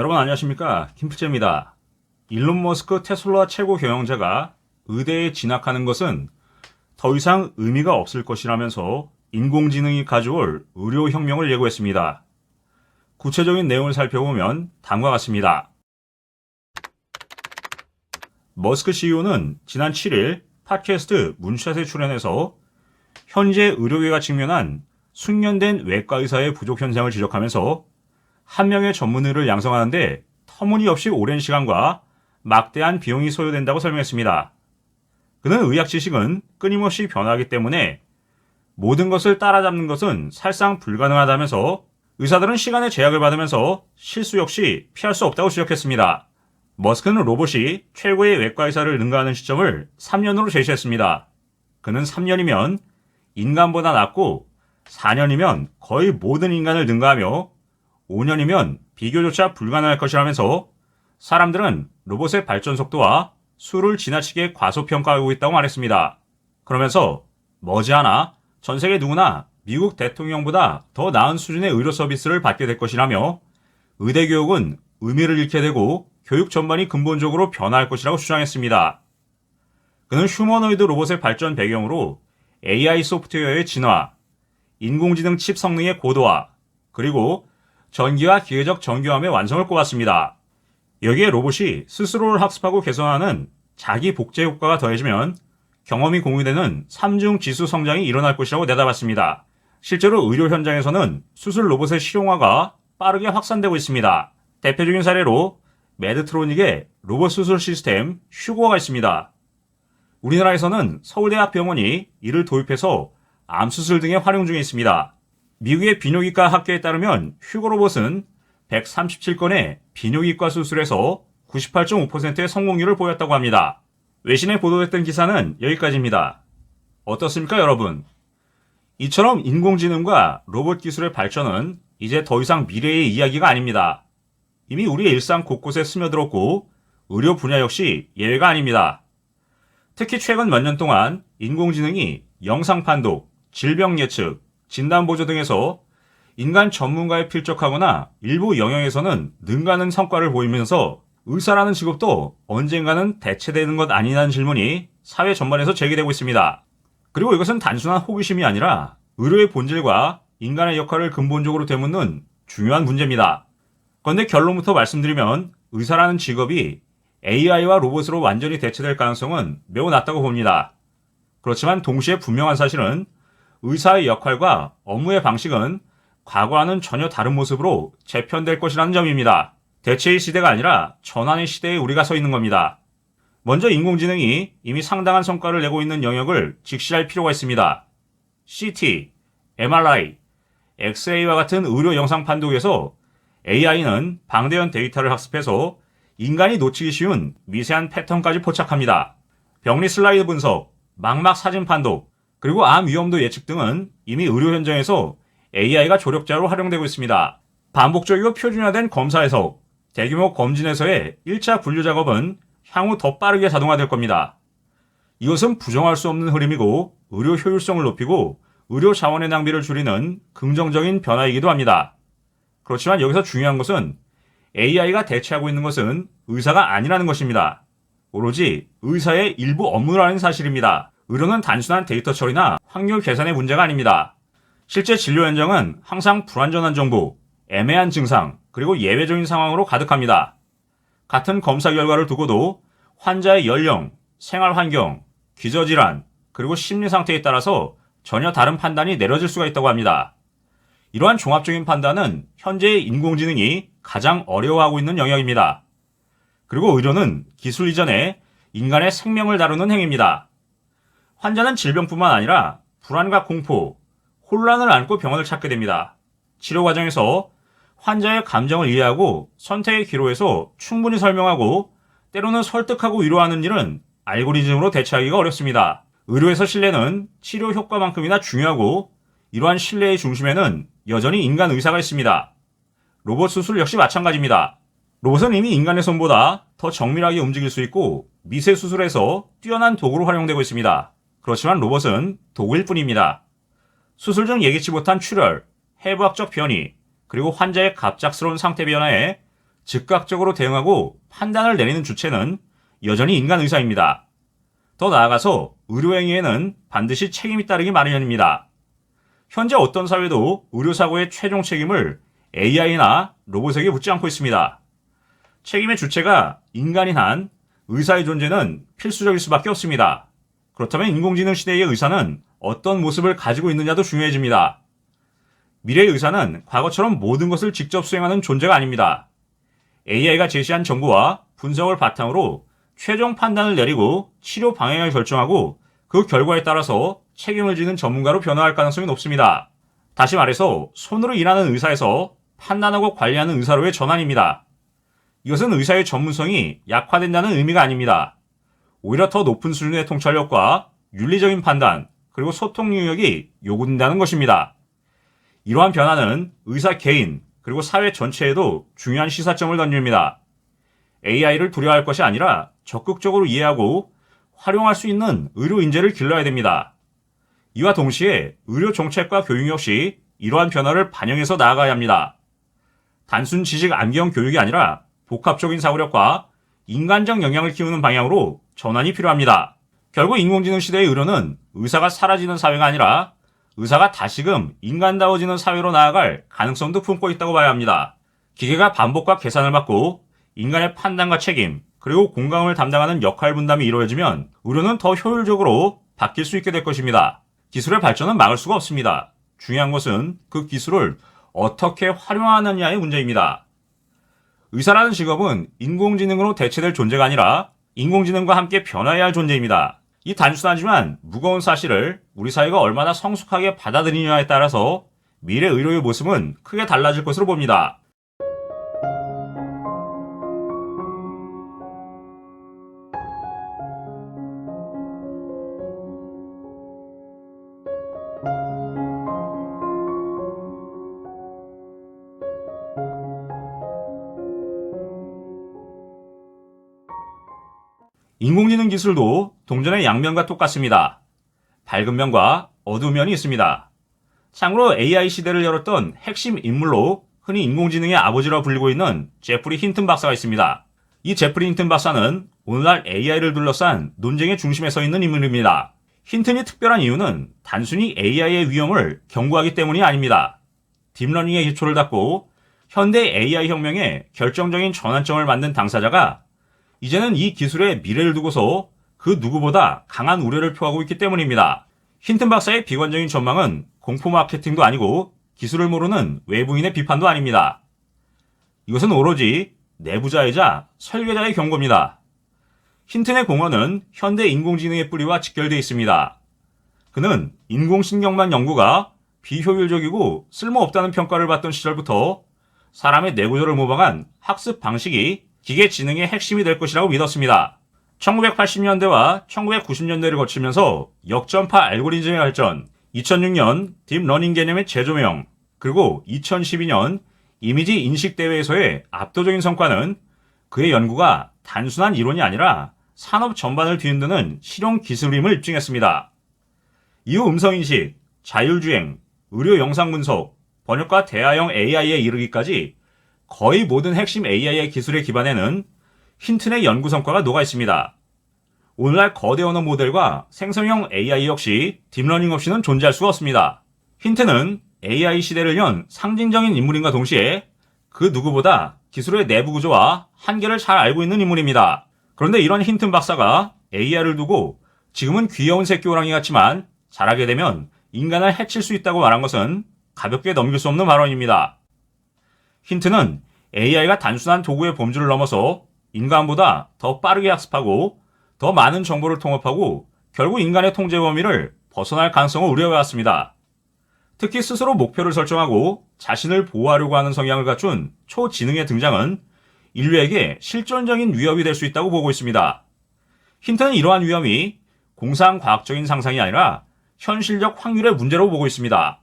여러분 안녕하십니까 김프채입니다. 일론 머스크 테슬라 최고 경영자가 의대에 진학하는 것은 더 이상 의미가 없을 것이라면서 인공지능이 가져올 의료 혁명을 예고했습니다. 구체적인 내용을 살펴보면 다음과 같습니다. 머스크 CEO는 지난 7일 팟캐스트 문샷에 출연해서 현재 의료계가 직면한 숙련된 외과 의사의 부족 현상을 지적하면서 한 명의 전문의를 양성하는데 터무니없이 오랜 시간과 막대한 비용이 소요된다고 설명했습니다. 그는 의학 지식은 끊임없이 변화하기 때문에 모든 것을 따라잡는 것은 살상 불가능하다면서 의사들은 시간의 제약을 받으면서 실수 역시 피할 수 없다고 지적했습니다. 머스크는 로봇이 최고의 외과 의사를 능가하는 시점을 3년으로 제시했습니다. 그는 3년이면 인간보다 낫고 4년이면 거의 모든 인간을 능가하며 5년이면 비교조차 불가능할 것이라면서 사람들은 로봇의 발전 속도와 수를 지나치게 과소평가하고 있다고 말했습니다. 그러면서 머지않아 전 세계 누구나 미국 대통령보다 더 나은 수준의 의료 서비스를 받게 될 것이라며 의대 교육은 의미를 잃게 되고 교육 전반이 근본적으로 변화할 것이라고 주장했습니다. 그는 휴머노이드 로봇의 발전 배경으로 AI 소프트웨어의 진화, 인공지능 칩 성능의 고도화, 그리고 전기와 기계적 정교함의 완성을 꼽았습니다. 여기에 로봇이 스스로를 학습하고 개선하는 자기 복제 효과가 더해지면 경험이 공유되는 3중 지수 성장이 일어날 것이라고 내다봤습니다. 실제로 의료 현장에서는 수술 로봇의 실용화가 빠르게 확산되고 있습니다. 대표적인 사례로 메드트로닉의 로봇 수술 시스템 휴고가 있습니다. 우리나라에서는 서울대학병원이 이를 도입해서 암수술 등에 활용 중에 있습니다. 미국의 비뇨기과 학회에 따르면 휴고 로봇은 137건의 비뇨기과 수술에서 98.5%의 성공률을 보였다고 합니다. 외신에 보도됐던 기사는 여기까지입니다. 어떻습니까, 여러분? 이처럼 인공지능과 로봇 기술의 발전은 이제 더 이상 미래의 이야기가 아닙니다. 이미 우리의 일상 곳곳에 스며들었고 의료 분야 역시 예외가 아닙니다. 특히 최근 몇 년 동안 인공지능이 영상 판독, 질병 예측, 진단 보조 등에서 인간 전문가에 필적하거나 일부 영역에서는 능가하는 성과를 보이면서 의사라는 직업도 언젠가는 대체되는 것 아니냐는 질문이 사회 전반에서 제기되고 있습니다. 그리고 이것은 단순한 호기심이 아니라 의료의 본질과 인간의 역할을 근본적으로 되묻는 중요한 문제입니다. 그런데 결론부터 말씀드리면 의사라는 직업이 AI와 로봇으로 완전히 대체될 가능성은 매우 낮다고 봅니다. 그렇지만 동시에 분명한 사실은 의사의 역할과 업무의 방식은 과거와는 전혀 다른 모습으로 재편될 것이라는 점입니다. 대체의 시대가 아니라 전환의 시대에 우리가 서 있는 겁니다. 먼저 인공지능이 이미 상당한 성과를 내고 있는 영역을 직시할 필요가 있습니다. CT, MRI, XA와 같은 의료 영상 판독에서 AI는 방대한 데이터를 학습해서 인간이 놓치기 쉬운 미세한 패턴까지 포착합니다. 병리 슬라이드 분석, 망막 사진 판독, 그리고 암 위험도 예측 등은 이미 의료 현장에서 AI가 조력자로 활용되고 있습니다. 반복적이고 표준화된 검사에서 대규모 검진에서의 1차 분류 작업은 향후 더 빠르게 자동화될 겁니다. 이것은 부정할 수 없는 흐름이고 의료 효율성을 높이고 의료 자원의 낭비를 줄이는 긍정적인 변화이기도 합니다. 그렇지만 여기서 중요한 것은 AI가 대체하고 있는 것은 의사가 아니라는 것입니다. 오로지 의사의 일부 업무라는 사실입니다. 의료는 단순한 데이터 처리나 확률 계산의 문제가 아닙니다. 실제 진료 현장은 항상 불완전한 정보, 애매한 증상, 그리고 예외적인 상황으로 가득합니다. 같은 검사 결과를 두고도 환자의 연령, 생활 환경, 기저질환, 그리고 심리 상태에 따라서 전혀 다른 판단이 내려질 수가 있다고 합니다. 이러한 종합적인 판단은 현재의 인공지능이 가장 어려워하고 있는 영역입니다. 그리고 의료는 기술 이전에 인간의 생명을 다루는 행위입니다. 환자는 질병뿐만 아니라 불안과 공포, 혼란을 안고 병원을 찾게 됩니다. 치료 과정에서 환자의 감정을 이해하고 선택의 기로에서 충분히 설명하고 때로는 설득하고 위로하는 일은 알고리즘으로 대체하기가 어렵습니다. 의료에서 신뢰는 치료 효과만큼이나 중요하고 이러한 신뢰의 중심에는 여전히 인간 의사가 있습니다. 로봇 수술 역시 마찬가지입니다. 로봇은 이미 인간의 손보다 더 정밀하게 움직일 수 있고 미세 수술에서 뛰어난 도구로 활용되고 있습니다. 그렇지만 로봇은 도구일 뿐입니다. 수술 중 예기치 못한 출혈, 해부학적 변이, 그리고 환자의 갑작스러운 상태 변화에 즉각적으로 대응하고 판단을 내리는 주체는 여전히 인간 의사입니다. 더 나아가서 의료행위에는 반드시 책임이 따르기 마련입니다. 현재 어떤 사회도 의료사고의 최종 책임을 AI나 로봇에게 묻지 않고 있습니다. 책임의 주체가 인간인 한 의사의 존재는 필수적일 수밖에 없습니다. 그렇다면 인공지능 시대의 의사는 어떤 모습을 가지고 있느냐도 중요해집니다. 미래의 의사는 과거처럼 모든 것을 직접 수행하는 존재가 아닙니다. AI가 제시한 정보와 분석을 바탕으로 최종 판단을 내리고 치료 방향을 결정하고 그 결과에 따라서 책임을 지는 전문가로 변화할 가능성이 높습니다. 다시 말해서 손으로 일하는 의사에서 판단하고 관리하는 의사로의 전환입니다. 이것은 의사의 전문성이 약화된다는 의미가 아닙니다. 오히려 더 높은 수준의 통찰력과 윤리적인 판단, 그리고 소통 능력이 요구된다는 것입니다. 이러한 변화는 의사 개인, 그리고 사회 전체에도 중요한 시사점을 던집니다. AI를 두려워할 것이 아니라 적극적으로 이해하고 활용할 수 있는 의료 인재를 길러야 됩니다. 이와 동시에 의료 정책과 교육 역시 이러한 변화를 반영해서 나아가야 합니다. 단순 지식 암기형 교육이 아니라 복합적인 사고력과 인간적 영향을 키우는 방향으로 전환이 필요합니다. 결국 인공지능 시대의 의료는 의사가 사라지는 사회가 아니라 의사가 다시금 인간다워지는 사회로 나아갈 가능성도 품고 있다고 봐야 합니다. 기계가 반복과 계산을 맡고 인간의 판단과 책임, 그리고 공감을 담당하는 역할 분담이 이루어지면 의료는 더 효율적으로 바뀔 수 있게 될 것입니다. 기술의 발전은 막을 수가 없습니다. 중요한 것은 그 기술을 어떻게 활용하느냐의 문제입니다. 의사라는 직업은 인공지능으로 대체될 존재가 아니라 인공지능과 함께 변화해야 할 존재입니다. 이 단순하지만 무거운 사실을 우리 사회가 얼마나 성숙하게 받아들이냐에 따라서 미래 의료의 모습은 크게 달라질 것으로 봅니다. 기술도 동전의 양면과 똑같습니다. 밝은 면과 어두운 면이 있습니다. 참고로 AI 시대를 열었던 핵심 인물로 흔히 인공지능의 아버지라 불리고 있는 제프리 힌튼 박사가 있습니다. 이 제프리 힌튼 박사는 오늘날 AI를 둘러싼 논쟁의 중심에 서 있는 인물입니다. 힌튼이 특별한 이유는 단순히 AI의 위험을 경고하기 때문이 아닙니다. 딥러닝의 기초를 닦고 현대 AI 혁명의 결정적인 전환점을 만든 당사자가 이제는 이 기술의 미래를 두고서 그 누구보다 강한 우려를 표하고 있기 때문입니다. 힌튼 박사의 비관적인 전망은 공포 마케팅도 아니고 기술을 모르는 외부인의 비판도 아닙니다. 이것은 오로지 내부자이자 설계자의 경고입니다. 힌튼의 공헌은 현대 인공지능의 뿌리와 직결되어 있습니다. 그는 인공신경만 연구가 비효율적이고 쓸모없다는 평가를 받던 시절부터 사람의 뇌구조를 모방한 학습 방식이 기계 지능의 핵심이 될 것이라고 믿었습니다. 1980년대와 1990년대를 거치면서 역전파 알고리즘의 발전, 2006년 딥러닝 개념의 재조명, 그리고 2012년 이미지 인식 대회에서의 압도적인 성과는 그의 연구가 단순한 이론이 아니라 산업 전반을 뒤흔드는 실용 기술임을 입증했습니다. 이후 음성인식, 자율주행, 의료 영상 분석, 번역과 대화형 AI에 이르기까지 거의 모든 핵심 AI 기술의 기반에는 힌튼의 연구 성과가 녹아 있습니다. 오늘날 거대 언어 모델과 생성형 AI 역시 딥러닝 없이는 존재할 수가 없습니다. 힌트는 AI 시대를 연 상징적인 인물인과 동시에 그 누구보다 기술의 내부 구조와 한계를 잘 알고 있는 인물입니다. 그런데 이런 힌튼 박사가 AI를 두고 지금은 귀여운 새끼 호랑이 같지만 자라게 되면 인간을 해칠 수 있다고 말한 것은 가볍게 넘길 수 없는 발언입니다. 힌트는 AI가 단순한 도구의 범주를 넘어서 인간보다 더 빠르게 학습하고 더 많은 정보를 통합하고 결국 인간의 통제 범위를 벗어날 가능성을 우려해왔습니다. 특히 스스로 목표를 설정하고 자신을 보호하려고 하는 성향을 갖춘 초지능의 등장은 인류에게 실존적인 위협이 될 수 있다고 보고 있습니다. 힌트는 이러한 위험이 공상 과학적인 상상이 아니라 현실적 확률의 문제로 보고 있습니다.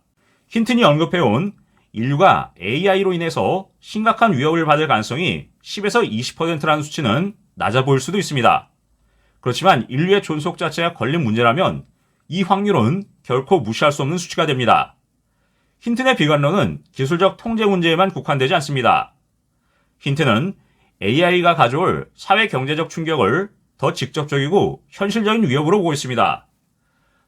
힌튼이 언급해온 인류가 AI로 인해서 심각한 위협을 받을 가능성이 10에서 20%라는 수치는 낮아 보일 수도 있습니다. 그렇지만 인류의 존속 자체가 걸린 문제라면 이 확률은 결코 무시할 수 없는 수치가 됩니다. 힌튼의 비관론은 기술적 통제 문제에만 국한되지 않습니다. 힌트는 AI가 가져올 사회 경제적 충격을 더 직접적이고 현실적인 위협으로 보고 있습니다.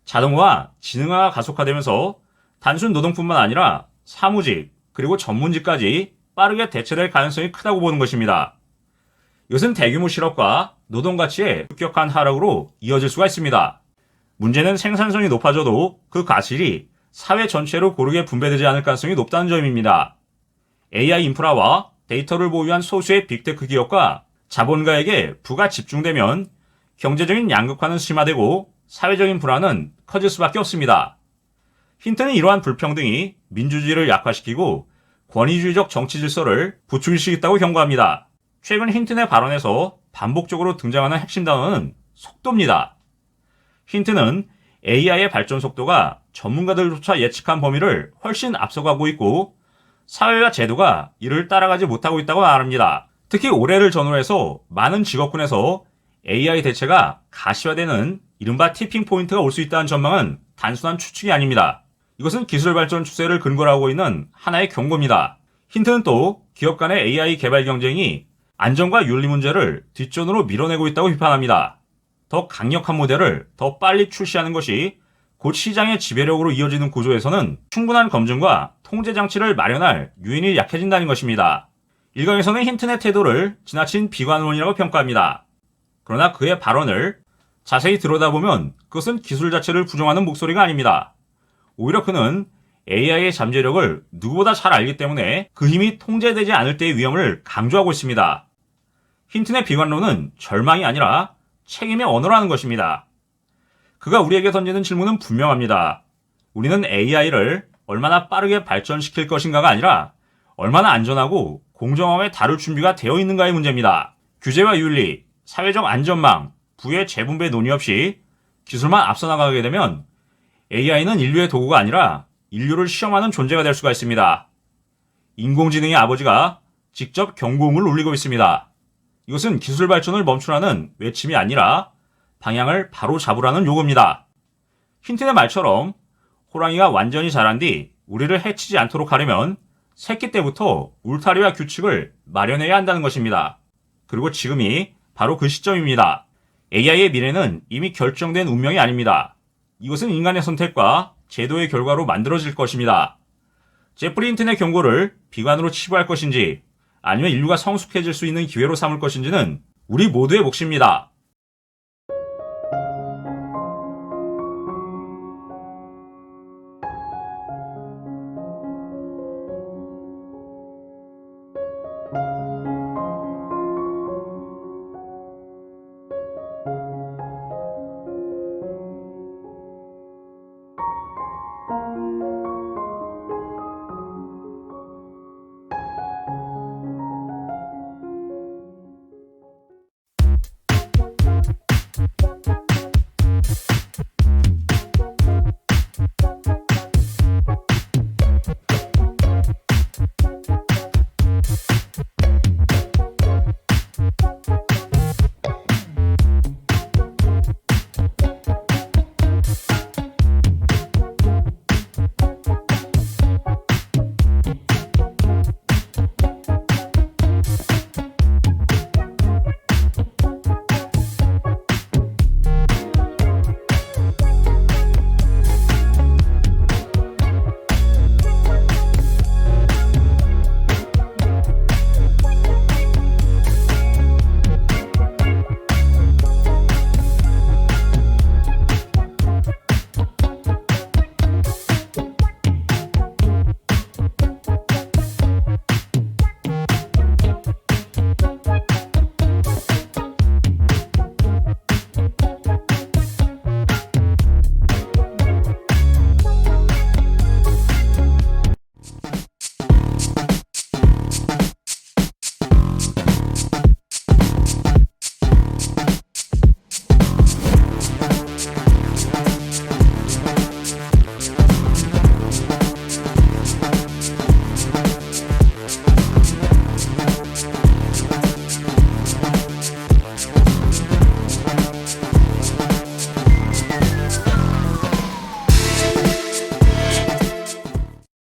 자동화, 지능화가 가속화되면서 단순 노동뿐만 아니라 사무직, 그리고 전문직까지 빠르게 대체될 가능성이 크다고 보는 것입니다. 이것은 대규모 실업과 노동 가치의 급격한 하락으로 이어질 수가 있습니다. 문제는 생산성이 높아져도 그 가실이 사회 전체로 고르게 분배되지 않을 가능성이 높다는 점입니다. AI 인프라와 데이터를 보유한 소수의 빅테크 기업과 자본가에게 부가 집중되면 경제적인 양극화는 심화되고 사회적인 불안은 커질 수밖에 없습니다. 힌트는 이러한 불평등이 민주주의를 약화시키고 권위주의적 정치 질서를 있다고 경고합니다. 최근 힌튼의 발언에서 반복적으로 등장하는 핵심 단어는 속도입니다. 힌트는 AI의 발전 속도가 전문가들조차 예측한 범위를 훨씬 앞서가고 있고 사회와 제도가 이를 따라가지 못하고 있다고 말합니다. 특히 올해를 전후로 해서 많은 직업군에서 AI 대체가 가시화되는 이른바 티핑 포인트가 올 수 있다는 전망은 단순한 추측이 아닙니다. 이것은 기술 발전 추세를 근거로 하고 있는 하나의 경고입니다. 힌트는 또 기업 간의 AI 개발 경쟁이 안전과 윤리 문제를 뒷전으로 밀어내고 있다고 비판합니다. 더 강력한 모델을 더 빨리 출시하는 것이 곧 시장의 지배력으로 이어지는 구조에서는 충분한 검증과 통제 장치를 마련할 유인이 약해진다는 것입니다. 일각에서는 힌트의 태도를 지나친 비관론이라고 평가합니다. 그러나 그의 발언을 자세히 들여다보면 그것은 기술 자체를 부정하는 목소리가 아닙니다. 오히려 그는 AI의 잠재력을 누구보다 잘 알기 때문에 그 힘이 통제되지 않을 때의 위험을 강조하고 있습니다. 힌튼의 비관론은 절망이 아니라 책임의 언어라는 것입니다. 그가 우리에게 던지는 질문은 분명합니다. 우리는 AI를 얼마나 빠르게 발전시킬 것인가가 아니라 얼마나 안전하고 공정함에 다룰 준비가 되어 있는가의 문제입니다. 규제와 윤리, 사회적 안전망, 부의 재분배 논의 없이 기술만 앞서 나가게 되면 AI는 인류의 도구가 아니라 인류를 시험하는 존재가 될 수가 있습니다. 인공지능의 아버지가 직접 경고음을 울리고 있습니다. 이것은 기술 발전을 멈추라는 외침이 아니라 방향을 바로 잡으라는 요구입니다. 힌트의 말처럼 호랑이가 완전히 자란 뒤 우리를 해치지 않도록 하려면 새끼 때부터 울타리와 규칙을 마련해야 한다는 것입니다. 그리고 지금이 바로 그 시점입니다. AI의 미래는 이미 결정된 운명이 아닙니다. 이것은 인간의 선택과 제도의 결과로 만들어질 것입니다. 제프리 힌튼의 경고를 비관으로 치부할 것인지 아니면 인류가 성숙해질 수 있는 기회로 삼을 것인지는 우리 모두의 몫입니다.